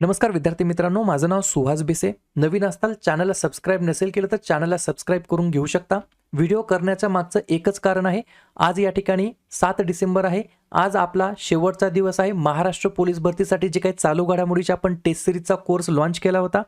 नमस्कार विद्यार्थी मित्रांनो माझं नाव सुहास बिसे. नवीन असताल चॅनलला सबस्क्राईब नसेल केलं तर चॅनलला सबस्क्राईब करून घेऊ शकता. व्हिडिओ करण्याच्या मागचं एकच कारण आहे आज या ठिकाणी सात डिसेंबर आहे. आज आपला शेवटचा दिवस आहे. महाराष्ट्र पोलीस भरतीसाठी जे काही चालू घडामोडीच्या आपण टेस्ट सिरीजचा कोर्स लॉन्च केला होता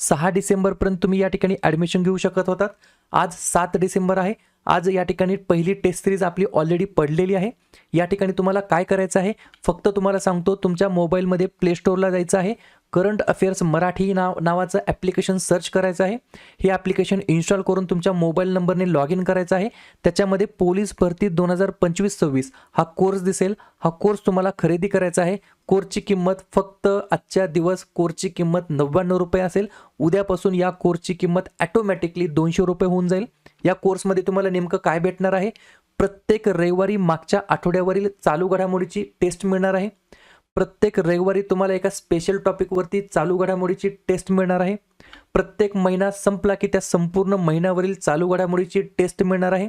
सहा डिसेंबरपर्यंत तुम्ही या ठिकाणी ॲडमिशन घेऊ शकत होतात. आज सात डिसेंबर आहे. आज या ठिकाणी पहिली टेस्ट सिरीज आपली ऑलरेडी पडलेली आहे. या ठिकाणी तुम्हाला काय करायचं आहे? फक्त तुम्हाला सांगतो तुमच्या मोबाईलमध्ये प्ले स्टोअरला जायचं आहे. करंट अफेअर्स मराठी नाव नावाचं ॲप्लिकेशन सर्च करायचं आहे. हे ॲप्लिकेशन इन्स्टॉल करून तुमच्या मोबाईल नंबरने लॉग इन करायचं आहे. त्याच्यामध्ये पोलीस भरती दोन हजार पंचवीस सव्वीस. हा कोर्स दिसेल. हा कोर्स तुम्हाला खरेदी करायचा आहे. कोर्सची किंमत फक्त आजच्या दिवस कोर्सची किंमत नव्याण्णव रुपये असेल. उद्यापासून या कोर्सची किंमत ॲटोमॅटिकली दोनशे रुपये होऊन जाईल. या कोर्समध्ये तुम्हाला नेमकं काय भेटणार आहे? प्रत्येक रविवारी मागच्या आठवड्यावरील चालू घडामोडीची टेस्ट मिळणार आहे. प्रत्येक रविवारी तुम्हाला एका स्पेशल टॉपिकवरती चालू घडामोडीची टेस्ट मिळणार आहे. प्रत्येक महिना संपला की त्या संपूर्ण महिन्यावरील चालू घडामोडीची टेस्ट मिळणार आहे.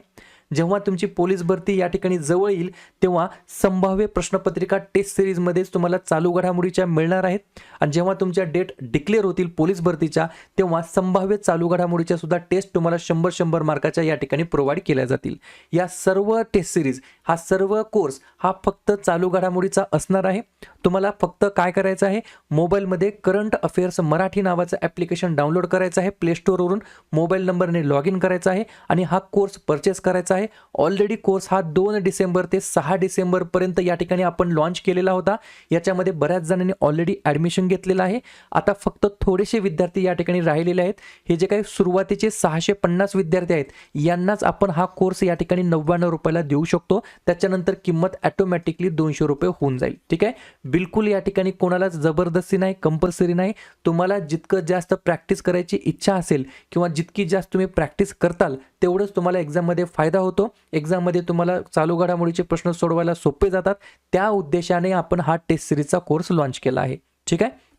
जेव्हा तुमची पोलीस भरती या ठिकाणी जवळ येईल तेव्हा संभाव्य प्रश्नपत्रिका टेस्ट सिरीजमध्येच तुम्हाला चालू घडामोडीच्या मिळणार आहेत. आणि जेव्हा तुमच्या डेट डिक्लेअर होतील पोलीस भरतीच्या तेव्हा संभाव्य चालू घडामोडीच्या सुद्धा टेस्ट तुम्हाला शंभर शंभर मार्काच्या या ठिकाणी प्रोव्हाइड केल्या जातील. या सर्व टेस्ट सिरीज हा सर्व कोर्स हा फक्त चालू घडामोडीचा असणार आहे. तुम्हाला फक्त काय करायचं आहे? मोबाईलमध्ये करंट अफेअर्स मराठी नावाचं ॲप्लिकेशन डाउनलोड करायचं आहे. प्ले स्टोरवरून मोबाईल नंबरने लॉग इन करायचा आहे. आणि हा कोर्स परचेस करायचा आहे. ऑलरेडी कोर्स हा दोन डिसेंबर ते सहा डिसेंबरपर्यंत या ठिकाणी आपण लॉन्च केलेला होता. याच्यामध्ये बऱ्याच जणांनी ऑलरेडी ॲडमिशन घेतलेलं आहे. आता फक्त थोडेसे विद्यार्थी या ठिकाणी राहिलेले आहेत. हे जे काही सुरुवातीचे सहाशे पन्नास विद्यार्थी आहेत यांनाच आपण हा कोर्स या ठिकाणी नव्याण्णव रुपयाला देऊ शकतो. त्याच्यानंतर किंमत ॲटोमॅटिकली दोनशे रुपये होऊन जाईल. ठीक आहे? बिलकुल या ठिकाणी कोणालाच जबरदस्ती नाही कंपल्सरी नाही. तुम्हाला जितकं जास्त प्रॅक्टिस करायची इच्छा असेल किंवा जितकी जास्त तुम्ही प्रॅक्टिस करताल तेवढंच तुम्हाला एक्झाममध्ये फायदा होतो. एक्झाममध्ये तुम्हाला चालू घडामोडीचे प्रश्न सोडवायला सोपे जातात. त्या उद्देशाने आपण हा टेस्ट सिरीजचा कोर्स लॉन्च केला आहे. ठीक आहे?